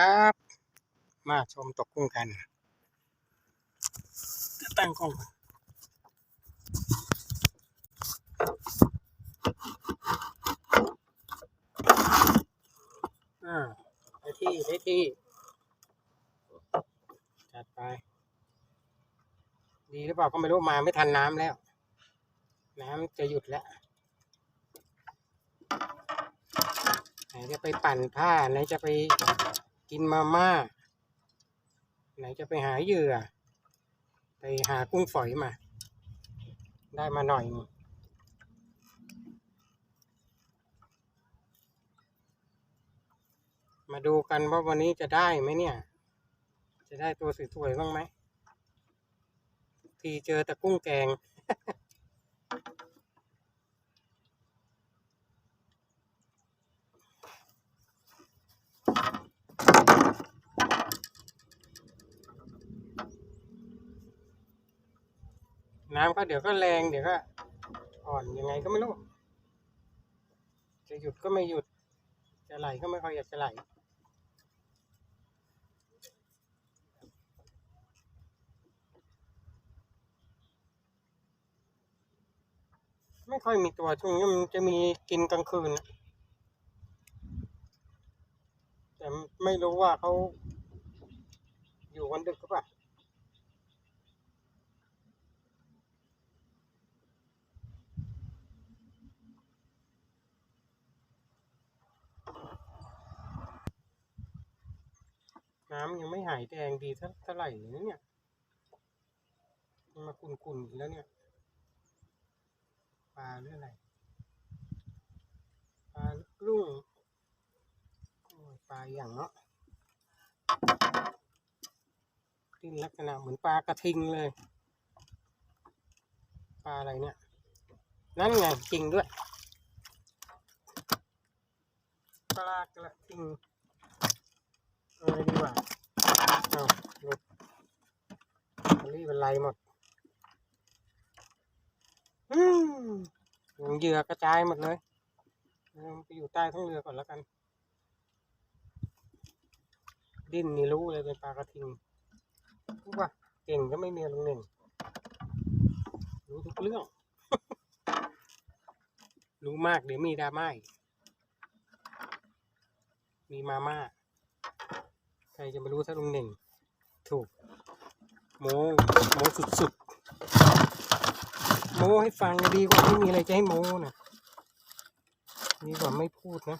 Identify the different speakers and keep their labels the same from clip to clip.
Speaker 1: ครับ มาชมตกกุ้งกันตั้งกล้องอนอ่าได้ที่ได้ที่ จัดไป ดีหรือเปล่าก็ไม่รู้มาไม่ทันน้ำแล้ว น้ำจะหยุดแล้วไหนจะไปปั่นผ้าไหนจะไป กินมาม่า ไหนจะไปหาเหยื่อ ไปหากุ้งฝอยมา ได้มาหน่อยนึงมาดูกันว่าวันนี้จะได้ไหมเนี่ย จะได้ตัวสวยๆบ้างไหม ทีเจอแต่กุ้งแกง น้ำก็เดี๋ยวก็แรงเดี๋ยวก็อ่อนยังไงก็ไม่รู้ จะหยุดก็ไม่หยุด จะไหลก็ไม่ค่อยอยากจะไหลไม่ค่อยมีตัวช่วงนี้มันจะมีกินกลางคืน แต่ไม่รู้ว่าเขาอยู่วันดึกหรือเปล่า น้ำยังไม่หายแดงดีเท่าไหร่เลยนะเนี่ยมาขุ่นๆอีกแล้วเนี่ยปลาหรืออะไรปลาลุ่งปลาอย่างเนาะขึ้นลักษณะเหมือนปลากระทิงเลย ปลาอะไรเนี่ย นั่นไงจริงด้วย ปลากระทิง อะไรดีกว่าเอาหลุดมันรีบเป็นไรหมดอืมเหยื่อกระจายหมดเลยเออไปอยู่ใต้ท้องเรือก่อนแล้วกัน ดิ้นนี่รู้เลยเป็นปลากระทิงรู้ป่ะเก่งก็ไม่มีลงหนึ่งรู้ทุกเรื่อง รู้มากเดี๋ยวมีดราม่ามีมาม่า ใครจะไม่รู้ถ้าลุงหนึ่ง ถูก โมโมสุดๆ โมให้ฟังดีกว่าไม่มีอะไรจะให้โมนะดีกว่าไม่พูดนะ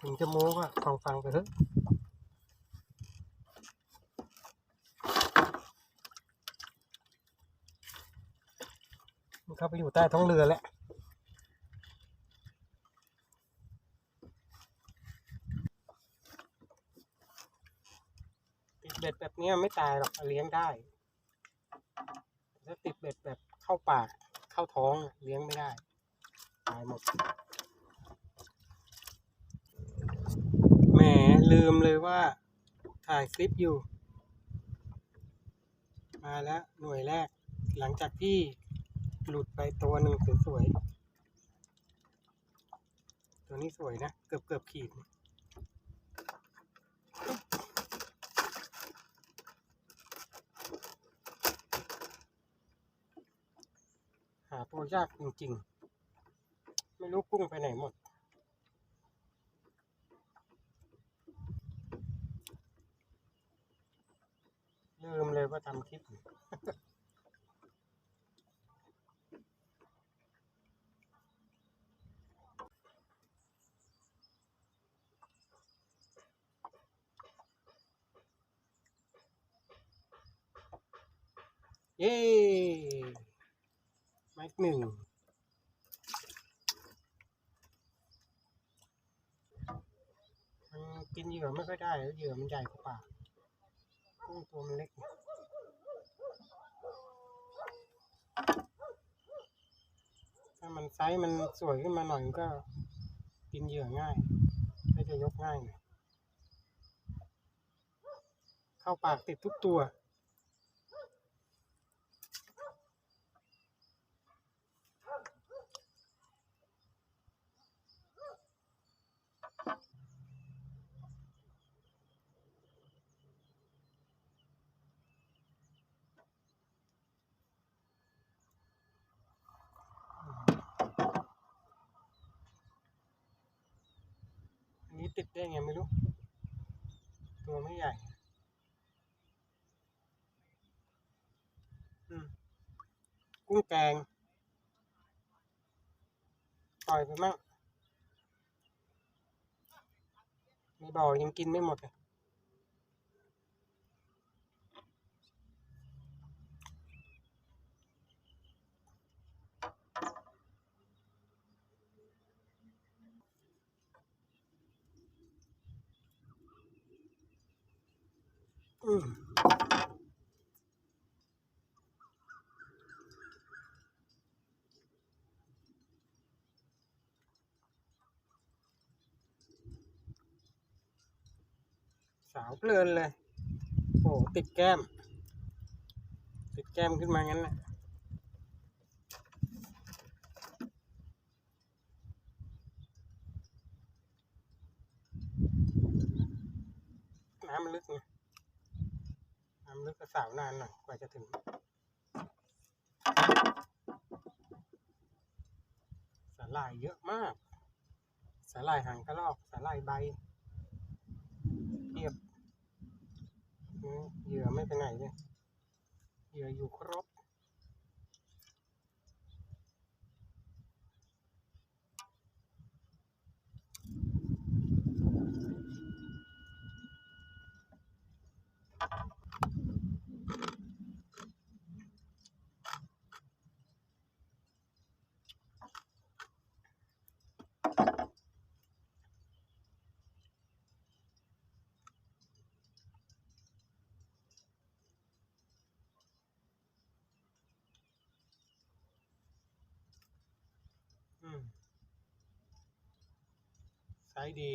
Speaker 1: ถึงจะโมก็ฟังฟังๆไปเถอะมันเข้าไปอยู่ใต้ท้องเรือแล้ว ติดเบ็ดแบบนี้ไม่ตายหรอกเลี้ยงได้ถ้าติดเบ็ดแบบเข้าปากเข้าท้องเลี้ยงไม่ได้ ตายหมดแหมลืมเลยว่า ถ่ายคลิปอยู่ มาแล้วหน่วยแรก หลังจากที่หลุดไปตัวหนึ่งสวยๆตัวนี้สวยนะ เกือบเกือบขีด หาตัว ยากจริงๆ ไม่รู้กุ้งไปไหนหมด ลืมเลยว่าทำคลิปอยู่ เย้ไม้หนึ่งมันกินเหยื่อไม่ค่อยได้เหยื่อมันใหญ่กว่าปากกุ้งตัวมันเล็กถ้ามันไซส์มันสวยขึ้นมาหน่อยก็กินเหยื่อง่ายไม่จะยกง่ายหน่อยเข้าปากติดทุกตัว ติดได้ไงไม่รู้ ตัวไม่ใหญ่ อืม กุ้งแกงปล่อยไปมั่งในบ่อยังกินไม่หมดเลยอืม สาวเพลินเลย โอ้ติดแก้ม ติดแก้มขึ้นมางั้นนะน้ำมันลึกไงน้ำลึกก็สาวนานหน่อยกว่าจะถึงสาหร่ายเยอะมาก สาหร่ายหางกระรอก สาหร่ายใบเทียบอืม เหยื่อไม่ไปไหนเลยเหยื่ออยู่ครบ ไซส์ดี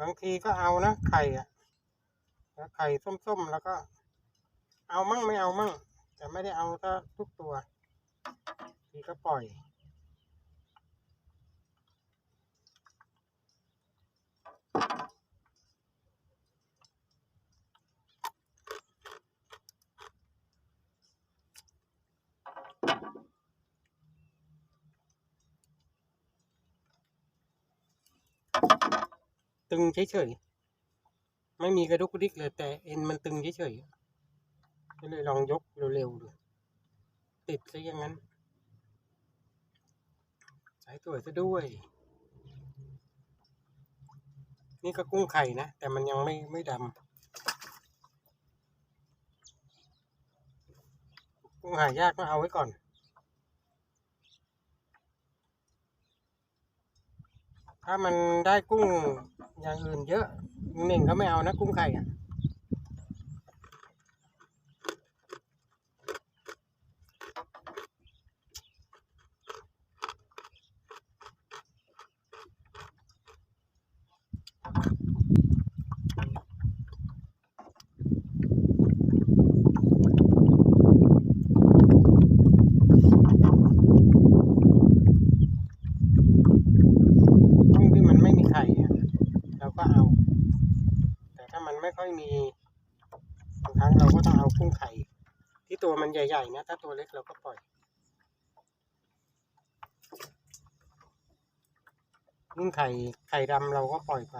Speaker 1: บางทีก็เอานะไข่อะแล้วไข่ส้มๆแล้วก็ เอามั่งไม่เอามั่งแต่ไม่ได้เอาถ้าทุกตัว ทีก็ปล่อย ตึงเฉยๆ ไม่มีกระดุกกระดิกเลยแต่เอ็นมันตึงเฉยๆ ก็เลยลองยกเร็วๆดูติดซะอย่างนั้น สายสวยซะด้วย นี่ก็กุ้งไข่นะ แต่มันยังไม่ไม่ดำกุ้งหายากก็เอาไว้ก่อน ถ้ามันได้กุ้งอย่างอื่นเยอะหนึ่งก็ไม่เอานะกุ้งไข่อะ กุ้งที่มันไม่มีไข่อะเราก็เอา แต่ถ้ามันไม่ค่อยมีบางครั้งเราก็ต้องเอากุ้งไข่ ที่ตัวมัน ใหญ่ๆนะ ถ้าตัวเล็กเราก็ปล่อยกุ้งไข่ไข่ดำเราก็ปล่อยไป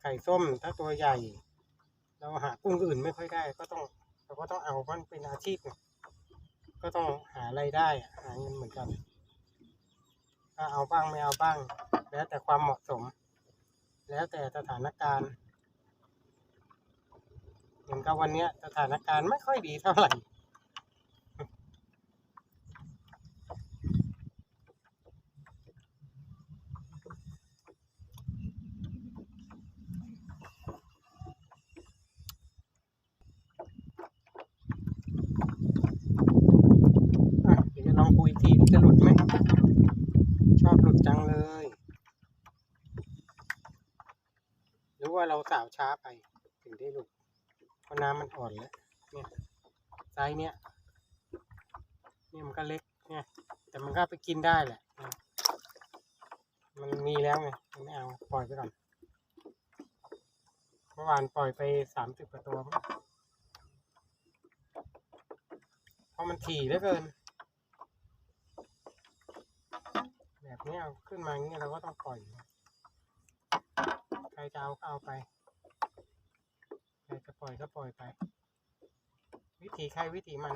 Speaker 1: ไข่ส้มถ้าตัวใหญ่ เราหากุ้งอื่นไม่ค่อยได้ ก็ต้อง เราก็ต้องเอาเพราะมันเป็นอาชีพไงก็ต้องหาไรายได้หาเงินเหมือนกันถ้าเอาบ้างไม่เอาบ้าง แล้วแต่ความเหมาะสม แล้วแต่สถานการณ์อย่างกับวันนี้สถานการณ์ไม่ค่อยดีเท่าไหร่ ช้าไป ถึงได้ลูกเพราะน้ำมันอ่อนแล้วเนี่ยไซส์เนี่ยนี่มันก็เล็กเนี่ยแต่มันก็ไปกินได้แหละมันมีแล้วไงไม่เอาปล่อยไปก่อนเมื่อวานปล่อยไปสามสิบกว่าตัวเพราะมันถี่เหลือเกิน แบบนี้เอาขึ้นมาเงี้ยเราก็ต้องปล่อยใครจะเอาก็เอาไป ปล่อยก็ปล่อยไป วิธีใครวิธีมัน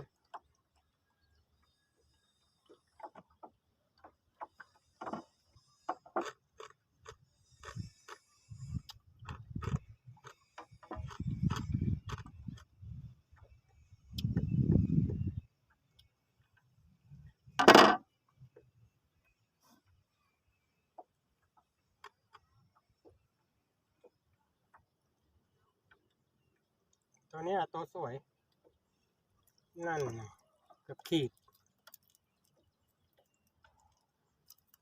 Speaker 1: ตัวนี้ตัวสวย นั่นเกับขีด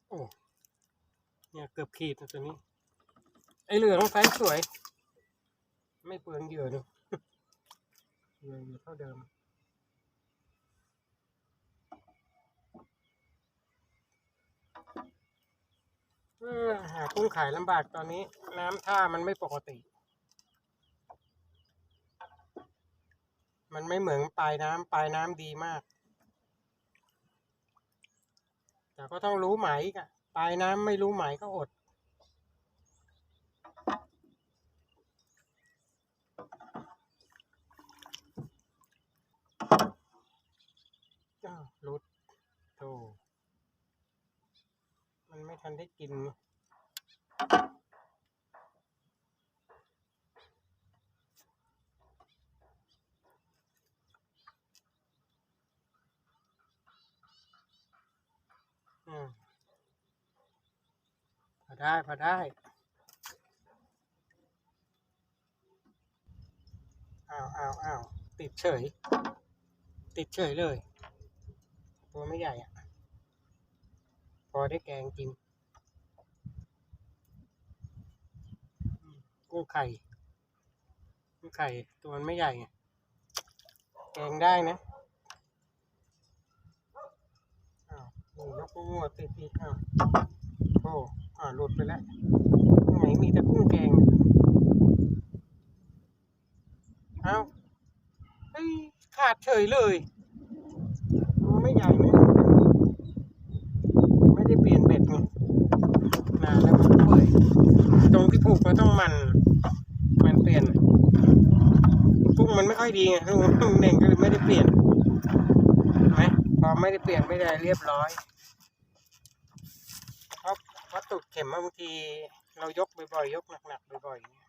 Speaker 1: โอ้ เนี่ยเกือบขีดนะตัวนี้ ไอเหลืองไซส์สวย ไม่เปลืองเหยื่อดูเหยื่ออยู่เท่าเดิมหากุ้งขายลำบากตอนนี้ น้ำท่ามันไม่ปกติ มันไม่เหมือนปลายน้ำปลายน้ำดีมาก แต่ก็ต้องรู้หมายกะปลายน้ำไม่รู้หมายก็อดอ้ารุดโธมันไม่ทันได้กิน ได้พอได้อ้าวอ้าวอ้าวติดเฉย ติดเฉยเลย ตัวไม่ใหญ่อะ พอได้แกงกินอืมกุ้งไข่กุ้งไข่ตัวมันไม่ใหญ่ไงแกงได้นะอ้าวนี่ยกงัวติดอีกอ้าวโอ้ อ่าหลุดไปแล้วไหนมีแต่กุ้งแกงเอ้าเฮ้ยขาดเฉยเลยตัวไม่ใหญ่นะไม่ได้เปลี่ยนเบ็ดไงนานแล้วมันเปื่อยตรงที่ผูกมันต้องมัน มันเปลี่ยนกุ้งมันไม่ค่อยดีไงลุงเน่งก็เลยไม่ได้เปลี่ยนไหมพอไม่ได้เปลี่ยนไม่ได้เรียบร้อย ตถุเข็มอบางทีเรายกบ่อยๆยกหนักๆบ่อยๆเนี่ย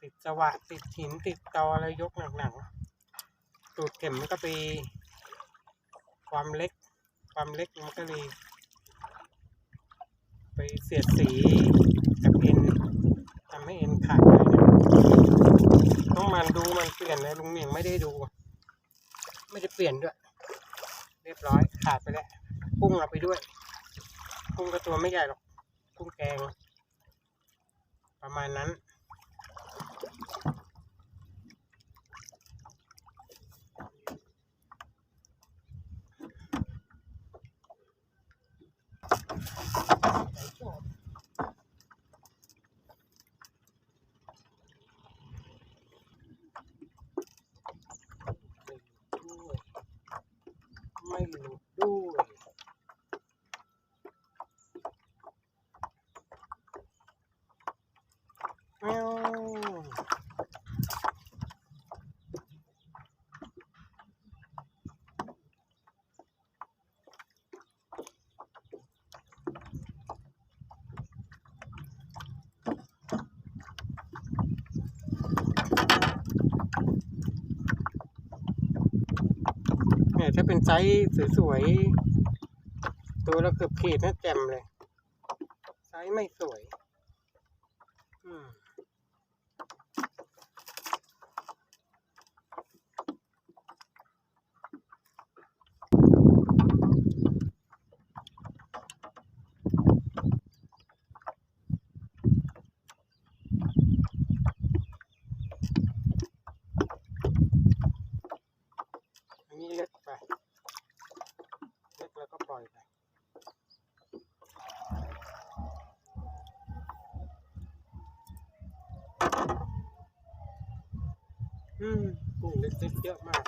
Speaker 1: ติดสวะติดหินติดตออะไรยกหนักๆตูดเข็มมันก็ไปความเล็ก ความเล็กมันก็เลยไปเสียดสีกับเอ็นทำให้เอ็นขาดได้นะต้องมันดูมันเปลี่ยนนะลุงเหนียงไม่ได้ดู ไม่ได้เปลี่ยนด้วย เรียบร้อยขาดไปแล้วกุ้งเอาไปด้วย กุ้งก็ตัวไม่ใหญ่หรอก กุ้งแกง ประมาณนั้นไม่หลุดด้วยแมวเนี่ย ถ้าเป็นไซส์สวยๆ ตัวละเกือบขีดนะแจ่มเลย ไซส์ไม่สวย เยอะมาก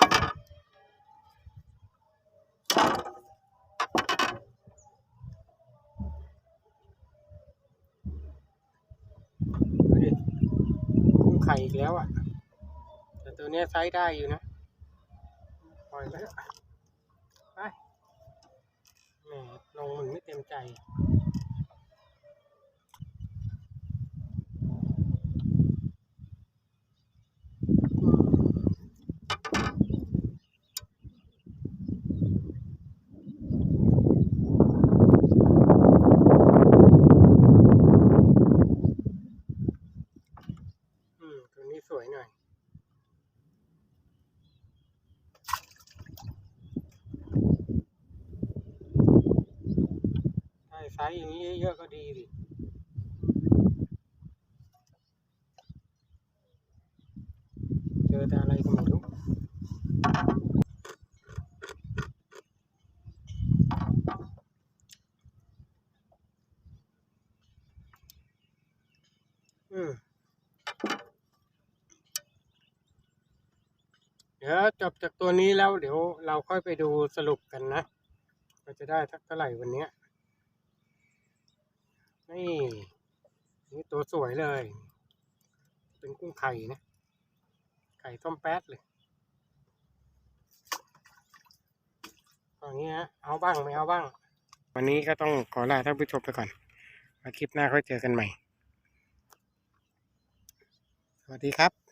Speaker 1: ดูดิกุ้งไข่อีกแล้วอะ แต่ตัวนี้ไซส์ได้อยู่นะปล่อยไปไปแหมลงมึงไม่เต็มใจ สวยหน่อยใช่ไซส์อย่างนี้เยอะๆก็ดีดิ เจอแต่อะไรก็ไม่รู้ อืม เดี๋ยวจบจากตัวนี้แล้วเดี๋ยวเราค่อยไปดูสรุปกันนะว่าจะได้ทักเท่าไหร่วันนี้นี่นี่ตัวสวยเลย เป็นกุ้งไข่นะ ไข่ต้มแป๊ดเลยอย่างนี้ฮะเอาบ้างไม่เอาบ้าง วันนี้ก็ต้องขอลาท่านผู้ชมไปก่อนมาคลิปหน้าค่อยเจอกันใหม่ สวัสดีครับ